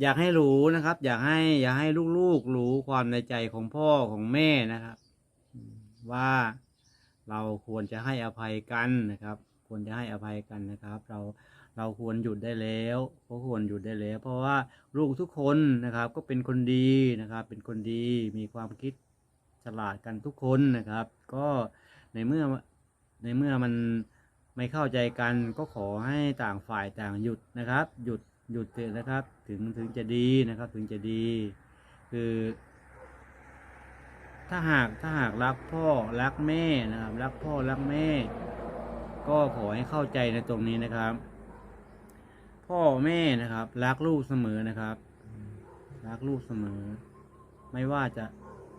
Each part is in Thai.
อยากให้รู้นะครับ อยากให้อยากให้ลูกๆรู้ความในใจของพ่อของแม่นะครับ ว่าเราควรจะให้อภัยกันนะครับ ควรจะให้อภัยกันนะครับ เราเราควรหยุดได้แล้วก็ควรหยุดได้แล้ว เพราะว่าลูกทุกคนนะครับ ก็เป็นคนดีนะครับ เป็นคนดีมีความคิดฉลาดกันทุกคนนะครับ ก็ในเมื่อในเมื่อมันไม่เข้าใจกันก็ขอให้ต่างฝ่ายต่างหยุดนะครับ หยุด หยุดเถอะนะครับ ถึงถึงจะดีนะครับ ถึงจะดี คือ ถ้าหากถ้าหากรักพ่อรักแม่นะครับ รักพ่อรักแม่ ก็ขอให้เข้าใจในตรงนี้นะครับ พ่อแม่นะครับ รักลูกเสมอนะครับ รักลูกเสมอ ไม่ว่าจะ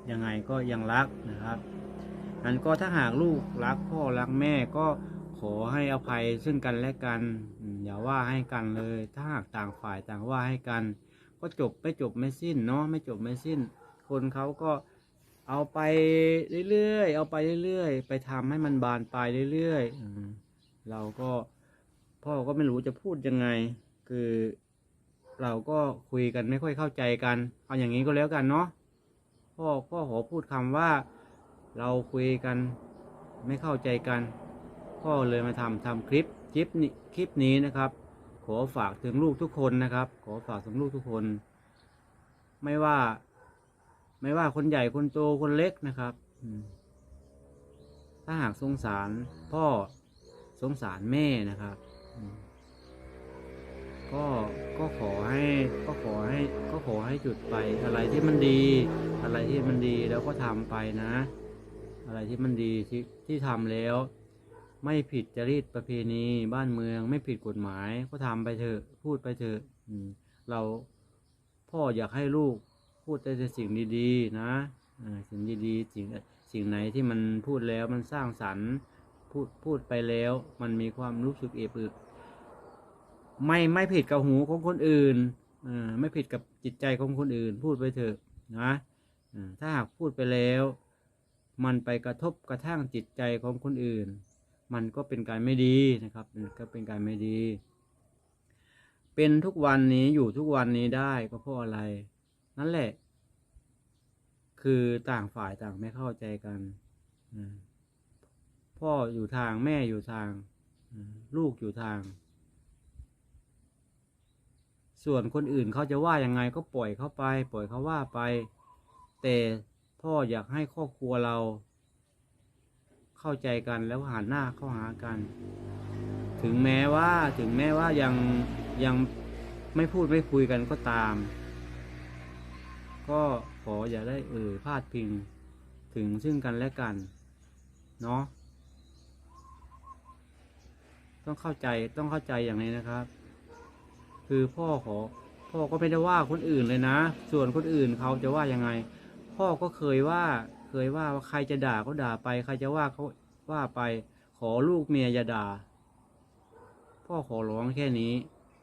ยังไงก็ยังรักนะครับนั้นก็ถ้าหากลูกรักพ่อรักแม่ก็ ขอให้อภัยซึ่งกันและกัน อย่าว่าให้กันเลย ถ้าหากต่างฝ่ายต่างว่าให้กัน ก็จบไม่จบไม่สิ้นเนาะไม่จบไม่สิ้น คนเขาก็เอาไปเรื่อยๆ เอาไปเรื่อยๆ ไปทำให้มันบานปลายเรื่อยๆอืเราก็พ่อก็ไม่รู้จะพูดยังไง คือเราก็คุยกันไม่ค่อยเข้าใจกัน เอาอย่างนี้ก็แล้วกันเนาะพ่อพ่อขอพูดคำว่า เราคุยกันไม่เข้าใจกัน พ่อเลยมาทำทำคลิปคลิปนี้คลิปนี้นะครับ ขอฝากถึงลูกทุกคนนะครับ ขอฝากถึงลูกทุกคน ไม่ว่า ไม่ว่าคนใหญ่คนโตคนเล็กนะครับถ้าหากสงสารพ่อสงสารแม่นะครับก็ก็ขอให้ก็ขอให้ก็ขอให้หยุดไปอะไรที่มันดี อะไรที่มันดีแล้วก็ทำไปนะ อะไรที่มันดีที่ที่ทำแล้ว ไม่ผิดจริตประเพณีบ้านเมือง ไม่ผิดกฎหมายก็ทำไปเถอะ พูดไปเถอะอืเราพ่ออยากให้ลูกพูดแต่สิ่งดีๆ นะสิ่งดีๆสิ่งสิ่งไหนที่มันพูดแล้วมันสร้างสรรค์พูดพูดไปแล้ว มันมีความรู้สึกเอบอึกไม่ไม่ผิดกับหูของคนอื่นอไม่ผิดกับจิตใจของคนอื่น พูดไปเถอะนะถ้าหากพูดไปแล้ว มันไปกระทบกระทั่งจิตใจของคนอื่น มันก็เป็นการไม่ดีนะครับก็เป็นการไม่ดี เป็นทุกวันนี้อยู่ทุกวันนี้ได้ก็เพราะอะไร นั่นแหละ คือต่างฝ่ายต่างไม่เข้าใจกันพ่ออยู่ทางแม่อยู่ทาง ลูกอยู่ทาง ส่วนคนอื่นเขาจะว่ายังไงก็ปล่อยเขาไป ปล่อยเขาว่าไป แต่พ่ออยากให้ครอบครัวเรา เข้าใจกันแล้วหันหน้าเข้าหากัน ถึงแม้ว่าถึงแม้ว่ายังยังไม่พูดไม่คุยกันก็ตาม ก็ขออย่าได้เอ่ยพาดพิงถึงซึ่งกันและกัน เนาะต้องเข้าใจต้องเข้าใจอย่างนี้นะครับ คือพ่อขอพ่อก็ไม่ได้ว่าคนอื่นเลยนะ ส่วนคนอื่นเขาจะว่ายังไง พ่อก็เคยว่า ยว่าว่าใครจะด่าก็ด่าไป ใครจะว่าเขาว่าไป ขอลูกเมียอย่าด่า พ่อขอร้องแค่นี้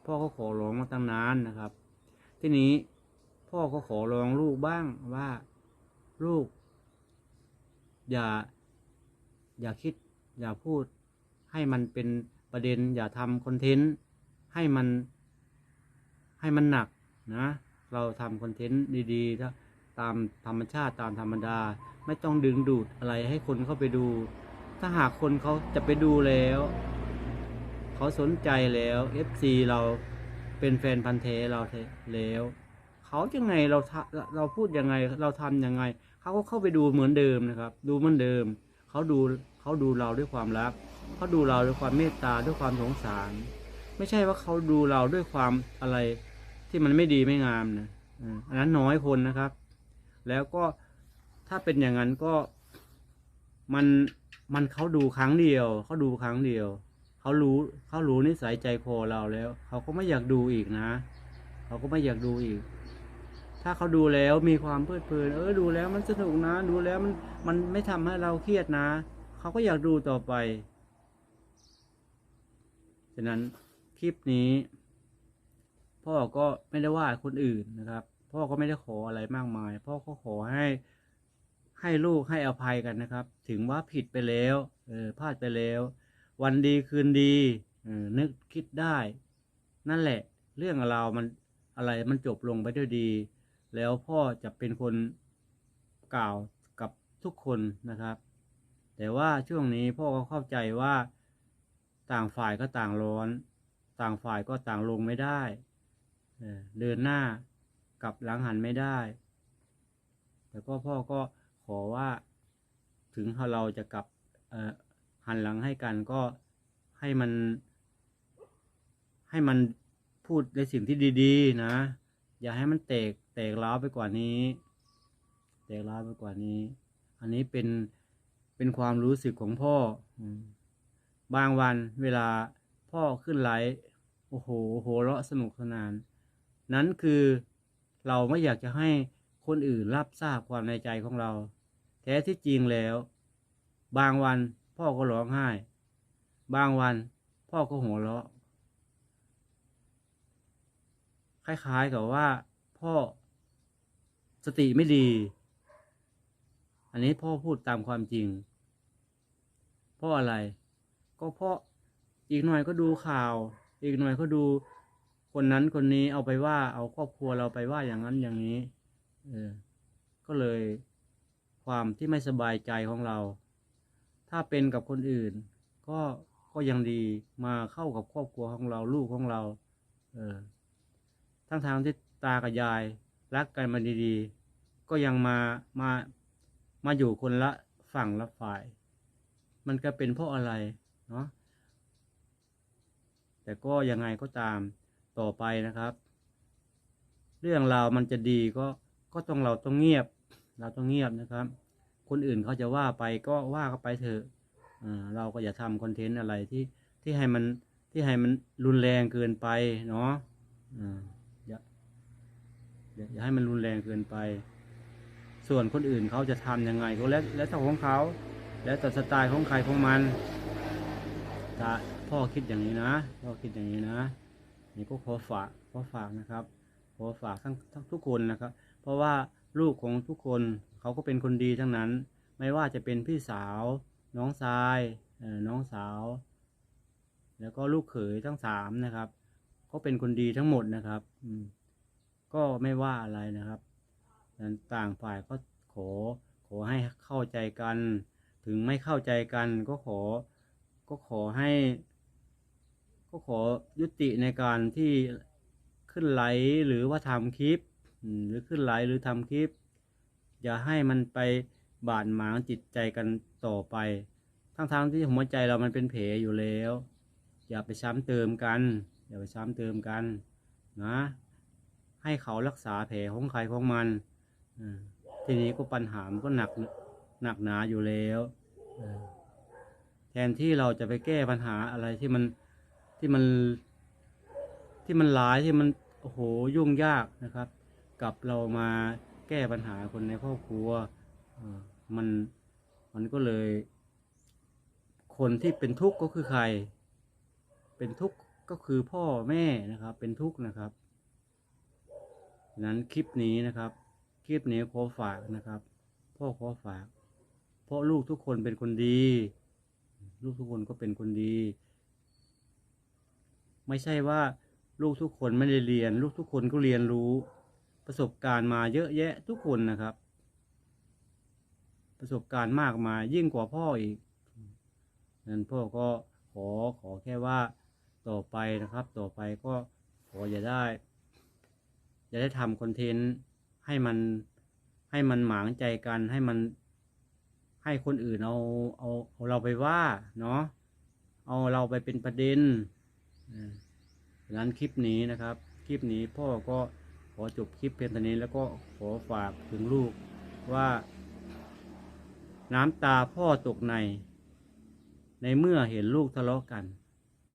พ่อก็ขอร้องมาตั้งนานนะครับ ทีนี้พ่อก็ขอร้องลูกบ้างว่าลูก อย่า อย่าคิด อย่าพูด ให้มันเป็นประเด็น อย่าทำคอนเทนต์ให้มันให้มันหนักนะ เราทำคอนเทนต์ดีๆถ้า ตามธรรมชาติตามธรรมดา ไม่ต้องดึงดูดอะไรให้คนเข้าไปดู ถ้าหากคนเขาจะไปดูแล้ว เขาสนใจแล้ว FC เราเป็นแฟนพันธ์แท้เราแล้ว เขายังไงเราเราพูดยังไงเราทำยังไง เขาก็เข้าไปดูเหมือนเดิมนะครับ ดูเหมือนเดิม เขาดูเขาดูเราด้วยความรัก เขาดูเราด้วยความเมตตาด้วยความสงสาร ไม่ใช่ว่าเขาดูเราด้วยความอะไรที่มันไม่ดีไม่งามนะอันนั้นน้อยคนนะครับ แล้วก็ถ้าเป็นอย่างนั้นก็มันมันเขาดูครั้งเดียวเขาดูครั้งเดียวเขารู้เขารู้นิสัยใจคอเราแล้วเขาก็ไม่อยากดูอีกนะเขาก็ไม่อยากดูอีก ถ้าเขาดูแล้วมีความเพลิดเพลินเออดูแล้วมันสนุกนะ ดูแล้วมันมันไม่ทำให้เราเครียดนะเขาก็อยากดูต่อไปฉะนั้นคลิปนี้ พ่อก็ไม่ได้ว่าคนอื่นนะครับ พ่อก็ไม่ได้ขออะไรมากมาย พ่อก็ขอให้ให้ลูกให้อภัยกันนะครับ ถึงว่าผิดไปแล้วเออพลาดไปแล้ว วันดีคืนดีเออนึกคิดได้ นั่นแหละ เรื่องเรามันอะไรมันจบลงไปด้วยดี แล้วพ่อจะเป็นคนกล่าวกับทุกคนนะครับ แต่ว่าช่วงนี้พ่อก็เข้าใจว่าต่างฝ่ายก็ต่างร้อน ต่างฝ่ายก็ต่างลงไม่ได้เดินหน้า กลับหลังหันไม่ได้ แต่ก็พ่อก็ขอว่าถึงเราจะกลับหันหลังให้กันก็ให้มัน ให้มันพูดในสิ่งที่ดีๆ นะ อย่าให้มันแตกแตกร้าวไปกว่านี้ แตกร้าวไปกว่านี้ อันนี้เป็นเป็นความรู้สึกของพ่อ บางวันเวลาพ่อขึ้นไลฟ์โอ้โหโหเราะสนุกสนาน นั้นคือ เราไม่อยากจะให้คนอื่นรับทราบความในใจของเรา แท้ที่จริงแล้ว บางวันพ่อก็ร้องไห้ บางวันพ่อก็หัวเราะ คล้ายๆกับว่า พ่อสติไม่ดี อันนี้พ่อพูดตามความจริง เพราะอะไร ก็เพราะอีกหน่อยก็ดูข่าว อีกหน่อยก็ดู คนนั้นคนนี้เอาไปว่า เอาครอบครัวเราไปว่าอย่างนั้นอย่างนี้ เออ ก็เลยความที่ไม่สบายใจของเรา ถ้าเป็นกับคนอื่น ก็ก็ยังดีมาเข้ากับครอบครัวของเราลูกของเรา เออ ทั้งทางที่ตากับยายรักกันมาดีๆ ก็ยังมามามาอยู่คนละฝั่งละฝ่าย มันก็เป็นเพราะอะไรเนาะแต่ก็ยังไงก็ตาม ต่อไปนะครับ เรื่องราวมันจะดีก็ก็ต้องเราต้องเงียบ เราต้องเงียบนะครับ คนอื่นเขาจะว่าไปก็ว่าเขาไปเถอะเราก็อย่าทำคอนเทนต์อะไรที่ที่ให้มันที่ให้มันรุนแรงเกินไปเนาะอย่าอย่าให้มันรุนแรงเกินไป ส่วนคนอื่นเขาจะทำยังไงก็แล้วแล้วแต่ของเขา แล้วแต่สไตล์ของใครของมันถ้าพ่อคิดอย่างนี้นะพ่อคิดอย่างนี้นะ นี่ก็ขอฝากขอฝากนะครับขอฝากทั้งทั้งทุกคนนะครับ เพราะว่าลูกของทุกคนเขาก็เป็นคนดีทั้งนั้น ไม่ว่าจะเป็นพี่สาว น้องชายน้องสาว แล้วก็ลูกเขยทั้งสามนะครับก็เป็นคนดีทั้งหมดนะครับอืมก็ไม่ว่าอะไรนะครับต่างฝ่ายก็ขอขอให้เข้าใจกัน ถึงไม่เข้าใจกันก็ขอก็ขอให้ ก็ขอยุติในการที่ขึ้นไลฟ์หรือว่าทำคลิป หรือขึ้นไลฟ์หรือทำคลิป อย่าให้มันไปบาดหมางจิตใจกันต่อไป ทั้งๆที่หัวใจเรามันเป็นแผลอยู่แล้ว อย่าไปซ้ำเติมกัน อย่าไปซ้ำเติมกันนะ ให้เขารักษาแผลของใครของมันทีนี้ก็ปัญหามันก็หนักหนักหนาอยู่แล้วแทนที่เราจะไปแก้ปัญหาอะไรที่มัน ที่มันที่มันหลายที่มันโอ้โหยุ่งยากนะครับ กับเรามาแก้ปัญหาคนในครอบครัวเออมันมันก็เลย คนที่เป็นทุกข์ก็คือใคร เป็นทุกข์ก็คือพ่อแม่นะครับ เป็นทุกข์นะครับนั้นคลิปนี้นะครับ คลิปนี้ขอฝากนะครับ พ่อขอฝาก เพราะลูกทุกคนเป็นคนดี ลูกทุกคนก็เป็นคนดี ไม่ใช่ว่าลูกทุกคนไม่ได้เรียน ลูกทุกคนก็เรียนรู้ ประสบการณ์มาเยอะแยะทุกคนนะครับ ประสบการณ์มากมายยิ่งกว่าพ่ออีกนั้นพ่อก็ขอขอแค่ว่าต่อไปนะครับ ต่อไปก็ขออย่าได้อย่าได้ทำคอนเทนต์ให้มันให้มันหมางใจกันให้มันให้คนอื่นเอาเอาเอาเราไปว่าเนาะเอาเราไปเป็นประเด็น ดังนั้นคลิปนี้นะครับ คลิปนี้พ่อก็ขอจบคลิปเพียงเท่านี้แล้วก็ขอฝากถึงลูกว่า น้ำตาพ่อตกใน ในเมื่อเห็นลูกทะเลาะกัน